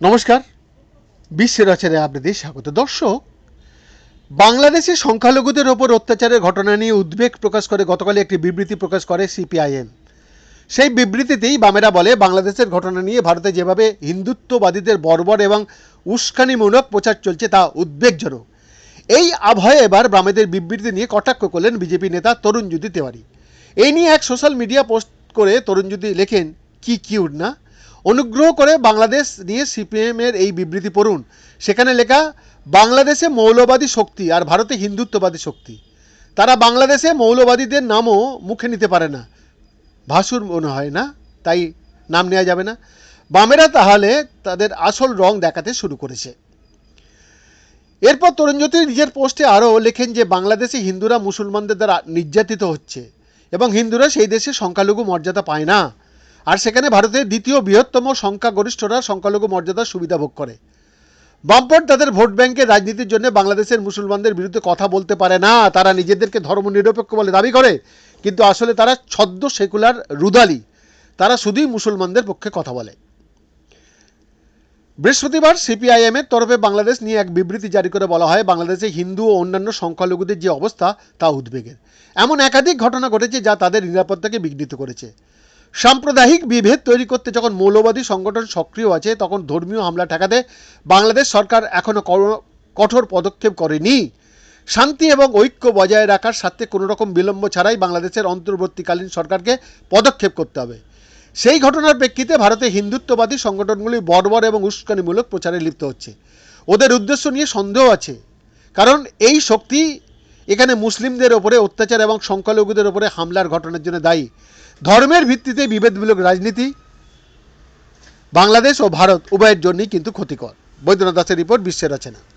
নমস্কার। বিশ্বের রচনায় আপনাদের স্বাগত। দর্শক, বাংলাদেশে সংখ্যালঘুদের ওপর অত্যাচারের ঘটনা নিয়ে উদ্বেগ প্রকাশ করে গতকাল একটি বিবৃতি প্রকাশ করে সিপিআইএম। সেই বিবৃতিতেই বামেরা বলে, বাংলাদেশের ঘটনা নিয়ে ভারতে যেভাবে হিন্দুত্ববাদীদের বর্বর এবং উস্কানিমূলক প্রচার চলছে, তা উদ্বেগজনক। এই আবহে এবার বামেদের বিবৃতি নিয়ে কটাক্ষ করলেন বিজেপি নেতা তরুণ জ্যোতি তেওয়ারি। এই নিয়ে এক সোশ্যাল মিডিয়া পোস্ট করে তরুণ জ্যোতি লেখেন, কি কিউট না? অনুগ্রহ করে বাংলাদেশ নিয়ে সিপিএম এর এই বিবৃতি পড়ুন। সেখানে লেখা, বাংলাদেশে মৌলবাদী শক্তি আর ভারতে হিন্দুত্ববাদী শক্তি। তারা বাংলাদেশে মৌলবাদীদের নামও মুখে নিতে পারে না। ভাসুর মনে হয় না, তাই নাম নেওয়া যাবে না। বামেরা তাহলে তাদের আসল রং দেখাতে শুরু করেছে। এরপর তরুণজ্যোতি নিজের পোস্টে আরও লেখেন যে, বাংলাদেশে হিন্দুরা মুসলমানদের দ্বারা নির্যাতিত হচ্ছে। এবং হিন্দুরা সেই দেশে সংখ্যালঘু মর্যাদা পায় না। আর সেখানে ভারতের দ্বিতীয় বৃহত্তম সংখ্যাগরিষ্ঠরা সংখ্যালঘু মর্যাদার সুবিধা ভোগ করে। বামপট তাদের ভোট ব্যাংকে রাজনীতির জন্য বাংলাদেশের মুসলমানদের বিরুদ্ধে কথা বলতে পারে না। তারা নিজেদেরকে ধর্ম নিরপেক্ষ বলে দাবি করে, কিন্তু আসলে তারা ছদ্ম সেকুলার রুদালি। তারা শুধুই মুসলমানদের পক্ষে কথা বলে। বৃহস্পতিবার সিপিআইএম এর তরফে বাংলাদেশ নিয়ে এক বিবৃতি জারি করে বলা হয়, বাংলাদেশে হিন্দু ও অন্যান্য সংখ্যালঘুদের যে অবস্থা, তা উদ্বেগের। এমন একাধিক ঘটনা ঘটেছে যা তাদের নিরাপত্তাকে বিঘ্নিত করেছে। সাম্প্রদায়িক বিভেদ তৈরি করতে যখন মৌলবাদী সংগঠন সক্রিয় আছে, তখন ধর্মীয় হামলা ঠেকাতে বাংলাদেশ সরকার এখনও কঠোর পদক্ষেপ করেনি। শান্তি এবং ঐক্য বজায় রাখার স্বার্থে কোনো রকম বিলম্ব ছাড়াই বাংলাদেশের অন্তর্বর্তীকালীন সরকারকে পদক্ষেপ করতে হবে। সেই ঘটনার প্রেক্ষিতে ভারতে হিন্দুত্ববাদী সংগঠনগুলি বর্বর এবং উস্কানিমূলক প্রচারে লিপ্ত হচ্ছে। ওদের উদ্দেশ্য নিয়ে সন্দেহ আছে। কারণ এই শক্তি এখানে মুসলিমদের ওপরে অত্যাচার এবং সংখ্যালঘুদের ওপরে হামলার ঘটনার জন্য দায়ী। ধর্মের ভিত্তিতে বিভেদমূলক রাজনীতি বাংলাদেশ ও ভারত উভয়ের জন্যই কিন্তু ক্ষতিকর। বৈদ্যনাথ দাসের রিপোর্ট বিশ্বের রচনা।